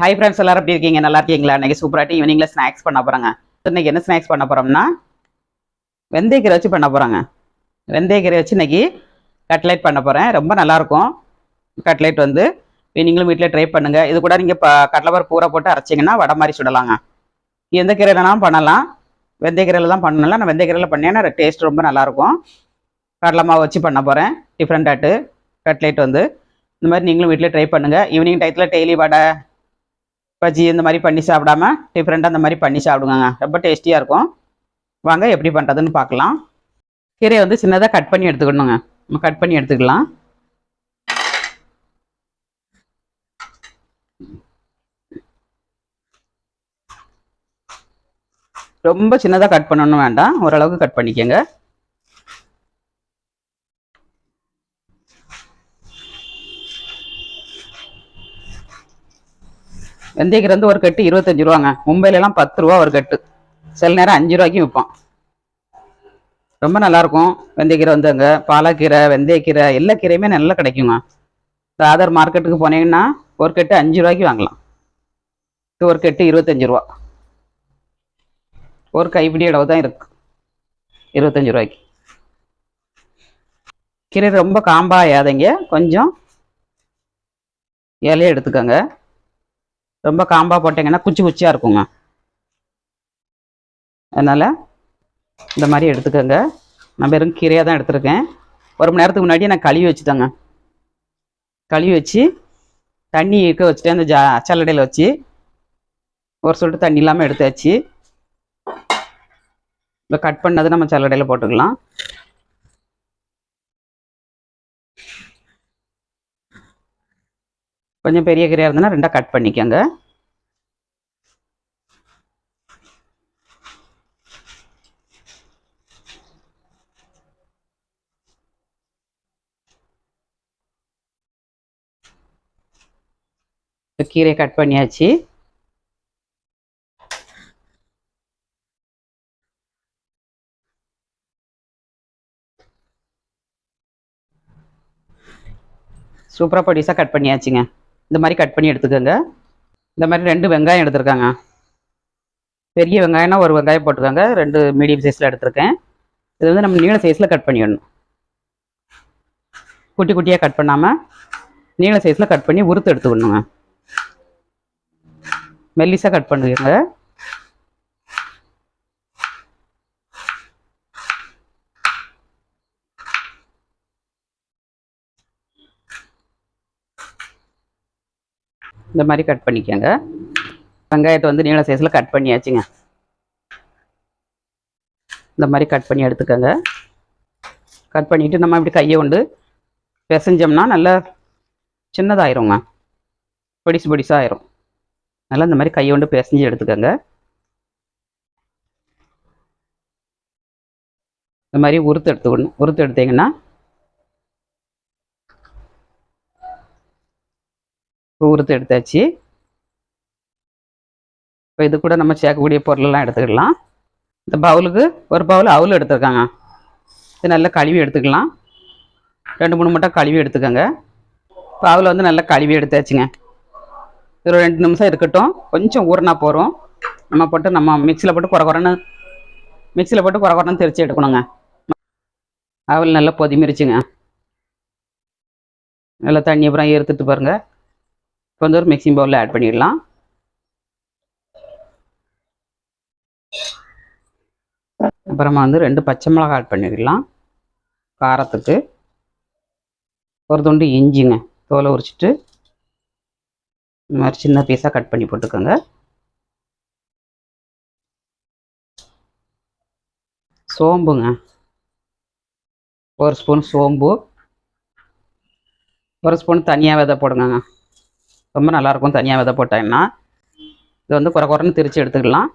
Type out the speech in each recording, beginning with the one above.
Hi friends எல்லாரும் எப்படி இருக்கீங்க? நல்லா இருக்கீங்களா? இன்னைக்கு சூப்பராட்டி ஈவினிங்ல ஸ்நாக்ஸ் பண்ண போறாங்க. இன்னைக்கு என்ன ஸ்நாக்ஸ் பண்ண போறோம்னா வெந்தயக்கீரை வச்சு பண்ண போறாங்க. வெந்தயக்கீரை வச்சு இன்னைக்கு கட்லைட் பண்ண போறேன். ரொம்ப நல்லா இருக்கும். கட்லைட் வந்து நீங்களும் வீட்டில் ட்ரை பண்ணுங்க. இது கூட நீங்க ப- கடலைப்பருப்பு போட்டு அரைச்சிங்கன்னா வடை மாதிரி சுடலாங்க. எந்த கீரையிலனாலும் பண்ணலாம். வெந்தயக்கீரையில தான் பண்ணலாம் நான் வெந்தயக்கீரையில் பண்ணேன்னா டேஸ்ட் ரொம்ப நல்லா இருக்கும். கடலை மாவு வச்சு பண்ண போறேன். டிஃப்ரெண்டாட்டு கட்லைட் வந்து. இந்த மாதிரி நீங்களும் வீட்டில் ட்ரை பண்ணுங்கள் ஈவினிங் டயத்தில் டெய்லி வடை பஜ்ஜி இந்த மாதிரி பண்ணி சாப்பிடாம டிஃப்ரெண்ட்டாக அந்த மாதிரி பண்ணி சாப்பிடுங்க ரொம்ப டேஸ்டியாக இருக்கும். வாங்க எப்படி பண்ணுறதுன்னு பார்க்கலாம். கீரையை வந்து சின்னதாக கட் பண்ணி எடுத்துக்கணுங்க. நம்ம கட் பண்ணி எடுத்துக்கலாம். ரொம்ப சின்னதாக கட் பண்ணணும் வேண்டாம். ஓரளவுக்கு கட் பண்ணிக்கோங்க. வெந்தயக்கீரை வந்து ஒரு கட்டு இருபத்தஞ்சு ரூபாங்க. மும்பையிலலாம் பத்து ரூபா ஒரு கட்டு. சில நேரம் அஞ்சு ரூபாய்க்கும் விற்பான் ரொம்ப நல்லாயிருக்கும் வெந்தயக்கீரை வந்து அங்கே. பாலக்கீரை வெந்தயக்கீரை எல்லா கீரையுமே நல்லா கிடைக்குங்க. இந்த ஆதார் மார்க்கெட்டுக்கு போனீங்கன்னா ஒரு கட்டு அஞ்சு ரூபாய்க்கு வாங்கலாம். இது ஒரு கட்டு இருபத்தஞ்சு ரூபா. ஒரு கைப்பிடி அளவு தான் இருக்கு. இருபத்தஞ்சு ரூபாய்க்கு. கீரை ரொம்ப காம்பாயாதீங்க கொஞ்சம் இலையை எடுத்துக்கோங்க. ரொம்ப காம்பா போட்டிங்கன்னா குச்சி குச்சியாக இருக்குங்க. அதனால் இந்த மாதிரி எடுத்துக்கோங்க. நான் வெறும் கீரையாக தான் எடுத்திருக்கேன். ஒரு மணி நேரத்துக்கு முன்னாடி நான் கழுவி வச்சுட்டேங்க. கழுவி வச்சு தண்ணி இருக்க வச்சுட்டு அந்த ஜா சல்லடையில் வச்சு ஒரு சொட்டு தண்ணி இல்லாமல் எடுத்தாச்சு. இப்போ கட் பண்ணது நம்ம சல்லடையில் போட்டுக்கலாம். கொஞ்சம் பெரிய கீரையாக இருந்ததுன்னா ரெண்டாக கட் பண்ணிக்கோங்க. கீரை கட் பண்ணியாச்சு. சூப்பராக பொடிசாக கட் பண்ணியாச்சுங்க. இந்த மாதிரி கட் பண்ணி எடுத்துக்கோங்க. இந்த மாதிரி ரெண்டு வெங்காயம் எடுத்திருக்காங்க. பெரிய வெங்காயம்னா ஒரு வெங்காயம் போட்டுக்கோங்க ரெண்டு மீடியம் சைஸில் எடுத்திருக்கேன். இது வந்து நம்ம நீள சைஸில் கட் பண்ணிடணும். குட்டி குட்டியாக கட் பண்ணாமல் நீள சைஸில் கட் பண்ணி உறுத்து எடுத்துக்கணுங்க. மெல்லிஸாக கட் பண்ணுவீங்க இந்த மாதிரி கட் பண்ணிக்கோங்க. வெங்காயத்தை வந்து நீள சைஸில் கட் பண்ணியாச்சுங்க. இந்த மாதிரி கட் பண்ணி எடுத்துக்கோங்க. கட் பண்ணிவிட்டு நம்ம இப்படி கையை கொண்டு பிசைஞ்சோம்னா நல்லா சின்னதாயிருங்க. பொடிசு பொடிசாக ஆயிரும். நல்லா இந்த மாதிரி கையை கொண்டு பிசைஞ்சு எடுத்துக்கோங்க. இந்த மாதிரி உறுத்து எடுத்துக்கணும். உறுத்து எடுத்தீங்கன்னா உறுத்து எடுத்தாச்சு. இப்போ இது கூட நம்ம சேர்க்கக்கூடிய பொருளெல்லாம் எடுத்துக்கலாம் இந்த பவுலுக்கு ஒரு பவுல் அவுல் எடுத்துருக்காங்க. இது நல்லா கழுவி எடுத்துக்கலாம். ரெண்டு மூணு மட்டும் கழுவி எடுத்துக்கோங்க. இப்போ அவுல வந்து நல்லா கழுவி எடுத்தாச்சுங்க. ஒரு ரெண்டு நிமிஷம் இருக்கட்டும். கொஞ்சம் ஊறினா போகிறோம் நம்ம போட்டு நம்ம மிக்சியில் போட்டு குறை குறைன்னு மிக்சியில் போட்டு குறை குறைன்னு தெரிச்சு எடுக்கணுங்க. அவள் நல்லா பொதிமிரிச்சுங்க. நல்லா தண்ணி அப்புறம் ஏறுத்துட்டு பாருங்கள் வந்து ஒரு மிக்சிங் பவுலில் ஆட் பண்ணிடலாம். அப்புறமா வந்து ரெண்டு பச்சை மிளகாய் ஆட் பண்ணிடலாம். காரத்துக்கு. ஒரு துண்டு இஞ்சிங்க தோலை உரிச்சிட்டு இந்த மாதிரி சின்ன பீஸாக கட் பண்ணி போட்டுக்கோங்க. சோம்புங்க. ஒரு ஸ்பூன் சோம்பு. ஒரு ஸ்பூன் தனியாக விதை போடுங்கங்க. ரொம்ப நல்லாயிருக்கும் தனியாக விதை போட்டாங்கன்னா இது வந்து குறை குறைன்னு திரிச்சு எடுத்துக்கலாம்.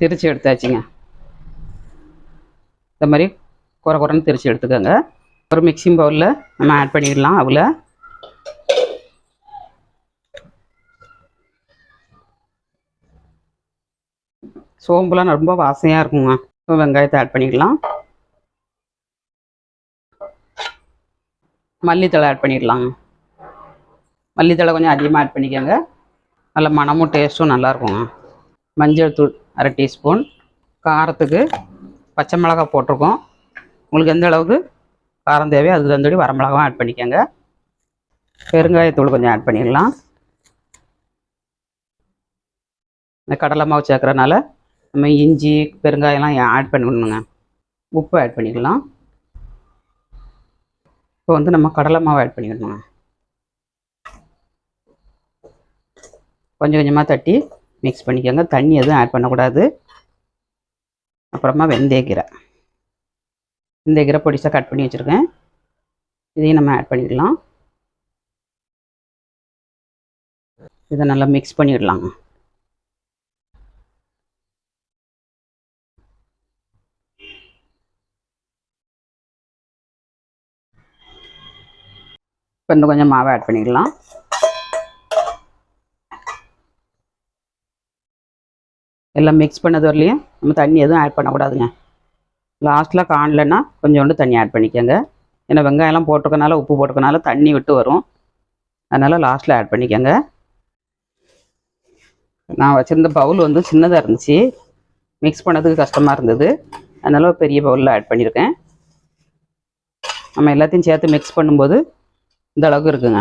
திரிச்சு எடுத்தாச்சுங்க. இந்த மாதிரி குறை குறைன்னு திரிச்சு எடுத்துக்கோங்க. ஒரு மிக்சிங் பவுலில் நம்ம ஆட் பண்ணிடலாம் அவ்வளோ சோம்புலாம் ரொம்ப வாசனையாக இருக்குங்க. வெங்காயத்தை ஆட் பண்ணிக்கலாம் மல்லித்தழை ஆட் பண்ணிடலாங்க. மல்லித்தழை கொஞ்சம் அதிகமாக ஆட் பண்ணிக்கோங்க. நல்ல மணமும் டேஸ்ட்டும் நல்லாயிருக்குங்க. மஞ்சள் தூள் அரை டீஸ்பூன் காரத்துக்கு பச்சை மிளகாய் போட்டிருக்கோம். உங்களுக்கு எந்த அளவுக்கு காரம் தேவையோ அதுக்கு தகுந்தபடி வரமிளகாவும் ஆட் பண்ணிக்கோங்க. பெருங்காயத்தூள் கொஞ்சம் ஆட் பண்ணிடலாம். இந்த கடலை மாவு சேர்க்குறனால நம்ம இஞ்சி பெருங்காயம்லாம் ஆட் பண்ணிக்கணுங்க உப்பு ஆட் பண்ணிக்கலாம். இப்போ வந்து நம்ம கடலை மாவு ஆட் பண்ணிக்கணுங்க கொஞ்சம் கொஞ்சமாக தட்டி மிக்ஸ் பண்ணிக்கோங்க. தண்ணி எதுவும் ஆட் பண்ணக்கூடாது. அப்புறமா வெந்தயக்கீரை வெந்தயக்கீரை பொடிசாக கட் பண்ணி வச்சுருக்கேன். இதையும் நம்ம ஆட் பண்ணிடலாம். இதை நல்லா மிக்ஸ் பண்ணிடலாங்க இப்போ இன்னும் கொஞ்சம் மாவை ஆட் பண்ணிக்கலாம் எல்லாம் மிக்ஸ் பண்ணது வரலையும் நம்ம தண்ணி எதுவும் ஆட் பண்ணக்கூடாதுங்க. லாஸ்ட்டில் காணலன்னா கொஞ்சோண்டு தண்ணி ஆட் பண்ணிக்கோங்க. ஏன்னா வெங்காயம்லாம் போட்டிருக்கனால உப்பு போட்டிருக்கனால தண்ணி விட்டு வரும். அதனால் லாஸ்ட்டில் ஆட் பண்ணிக்கோங்க. நான் வச்சுருந்த பவுல் வந்து சின்னதாக இருந்துச்சு. மிக்ஸ் பண்ணதுக்கு கஷ்டமாக இருந்தது. அதனால் ஒரு பெரிய பவுலில் ஆட் பண்ணியிருக்கேன் நம்ம எல்லாத்தையும் சேர்த்து மிக்ஸ் பண்ணும்போது இந்த அளவுக்கு இருக்குங்க.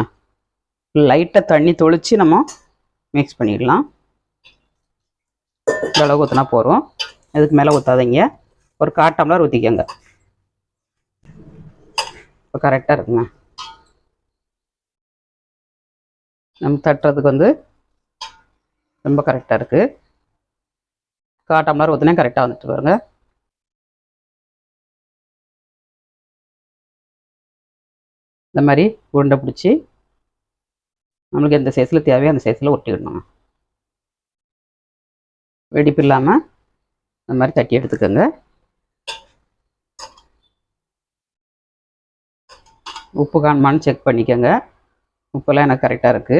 லைட்டாக தண்ணி தொளித்து நம்ம மிக்ஸ் பண்ணிடலாம். இந்த அளவுக்கு ஊற்றினா போகிறோம் இதுக்கு மேலே ஊற்றாதீங்க ஒரு கால் டம்ளர் ஊற்றிக்கோங்க இப்போ கரெக்டாக இருக்குங்க. நம்ம தட்டுறதுக்கு வந்து ரொம்ப கரெக்டாக இருக்குது கால் டம்ளர் ஊற்றினா கரெக்டாக வந்துட்டு பாருங்க. இந்த மாதிரி உருண்டை பிடிச்சி நம்மளுக்கு எந்த சைஸில் தேவையோ அந்த சைஸில் ஒட்டிடணும் வெடிப்பு இல்லாமல் இந்த மாதிரி தட்டி எடுத்துக்கோங்க. உப்பு காணுமான்னு செக் பண்ணிக்கோங்க. உப்பெல்லாம் எனக்கு கரெக்டாக இருக்குது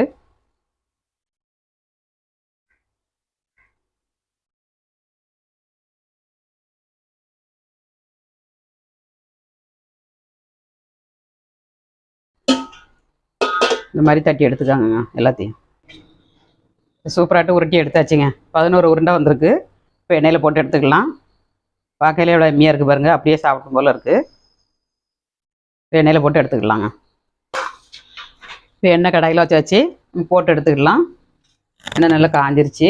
இந்த மாதிரி தட்டி எடுத்துக்காங்க எல்லாத்தையும். சூப்பராகிட்டு உருட்டி எடுத்தாச்சுங்க. பதினோரு உருண்டை வந்திருக்கு. இப்போ எண்ணெயில் போட்டு எடுத்துக்கலாம். பார்க்கையில எவ்வளோ எம்மியாக இருக்குது பாருங்கள் அப்படியே சாப்பிடும் போல் இருக்குது இப்போ எண்ணெயில் போட்டு எடுத்துக்கலாங்க. இப்போ எண்ணெய் கடாயில் வச்சாச்சு. போட்டு எடுத்துக்கலாம். எண்ணெய் நல்லா காஞ்சிருச்சு.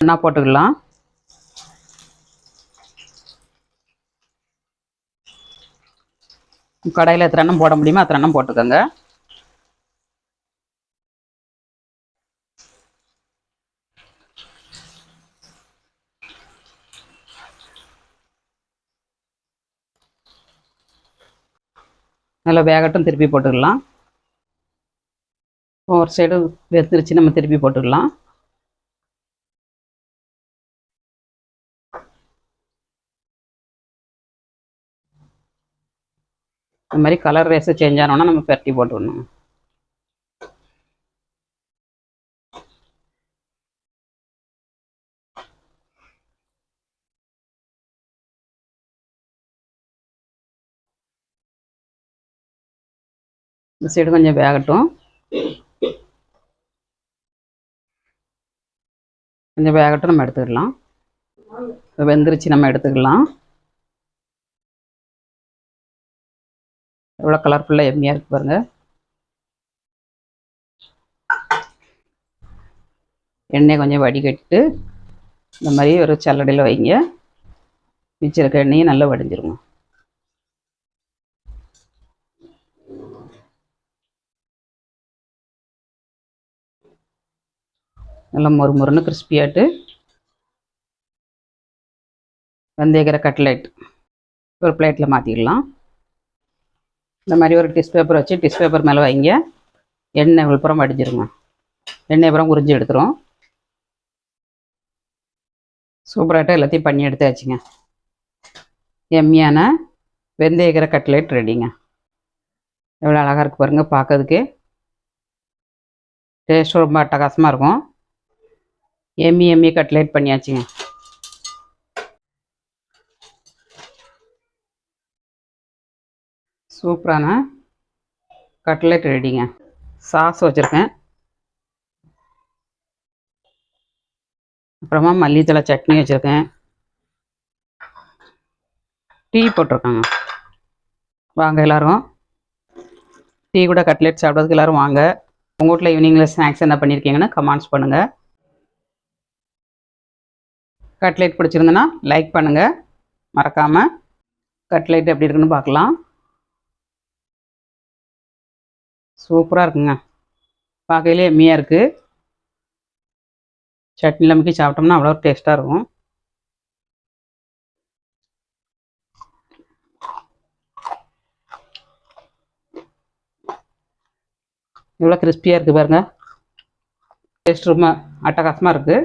ஒன்றா போட்டுக்கலாம். கடையில் எத்தனை எண்ணம் போட முடியுமோ அத்தனை எண்ணம் போட்டுக்கோங்க. நல்லா வேகட்டும் திருப்பி போட்டுக்கலாம். ஒரு சைடு வெந்துருச்சு நம்ம திருப்பி போட்டுக்கலாம். இந்த மாதிரி கலர் ரேஸு சேஞ்ச் ஆனோன்னா நம்ம பெரட்டி போட்டுக்கணும் இந்த சைடு கொஞ்சம் வேகட்டும். கொஞ்சம் வேகட்டும் நம்ம எடுத்துக்கலாம். வெந்துருச்சு நம்ம எடுத்துக்கலாம். எவ்வளோ கலர்ஃபுல்லாக எம்மியாக இருக்கு பாருங்க. எண்ணெய் கொஞ்சம் வடிகட்டு. இந்த மாதிரி ஒரு சல்லடையில் வைங்க. மிச்சம் இருக்க எண்ணெயும் நல்லா வடிஞ்சிருங்க. நல்லா மொறு மொறுன்னு கிறிஸ்பியாட்டு வெந்தயக்கீரை கட்லெட் ஒரு பிளேட்டில் மாற்றிக்கலாம் இந்த மாதிரி ஒரு டிஷ் பேப்பர் வச்சு டிஷ் பேப்பர் மேலே வைங்க. எண்ணெய் விழுப்புறம் வடிஞ்சிருங்க. எண்ணெய் அப்புறம் உறிஞ்சி எடுத்துரும். சூப்பராகிட்ட எல்லாத்தையும் பண்ணி எடுத்தாச்சுங்க. எம்மியான வெந்தயக்கீரை கட்லெட் ரெடிங்க எவ்வளோ அழகாக இருக்குது பாருங்கள் பார்க்கறதுக்கு டேஸ்ட் ரொம்ப அட்டகாசமாக இருக்கும். எம்மி எம்மி கட்லேட் பண்ணியாச்சுங்க சூப்பரான கட்லெட் ரெடிங்க சாஸ் வச்சுருக்கேன். அப்புறமா மல்லித்தலை சட்னி வச்சுருக்கேன். டீ போட்டிருக்காங்க. வாங்க எல்லோரும். டீ கூட கட்லெட் சாப்பிட்றதுக்கு எல்லோரும் வாங்க. உங்கள் வீட்டில் ஈவினிங்கில் ஸ்நாக்ஸ் என்ன பண்ணியிருக்கீங்கன்னா கமெண்ட்ஸ் பண்ணுங்கள் கட்லைட் பிடிச்சிருந்தனா லைக் பண்ணுங்கள் மறக்காமல் கட்லைட் எப்படி இருக்குன்னு பார்க்கலாம். சூப்பராக இருக்குங்க. பார்க்கையிலே எம்மியாக இருக்குது சட்னியில் முக்கி சாப்பிட்டோம்னா அவ்வளோ டேஸ்ட்டாக இருக்கும். இவ்வளோ கிறிஸ்பியாக இருக்குது பாருங்க. டேஸ்ட் ரொம்ப அட்டகாசமாக இருக்குது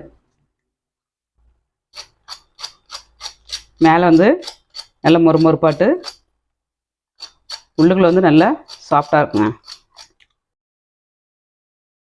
மேலே வந்து நல்ல மொறு மொறுப்பாட்டு வந்து நல்லா சாஃப்டாக இருக்குங்க.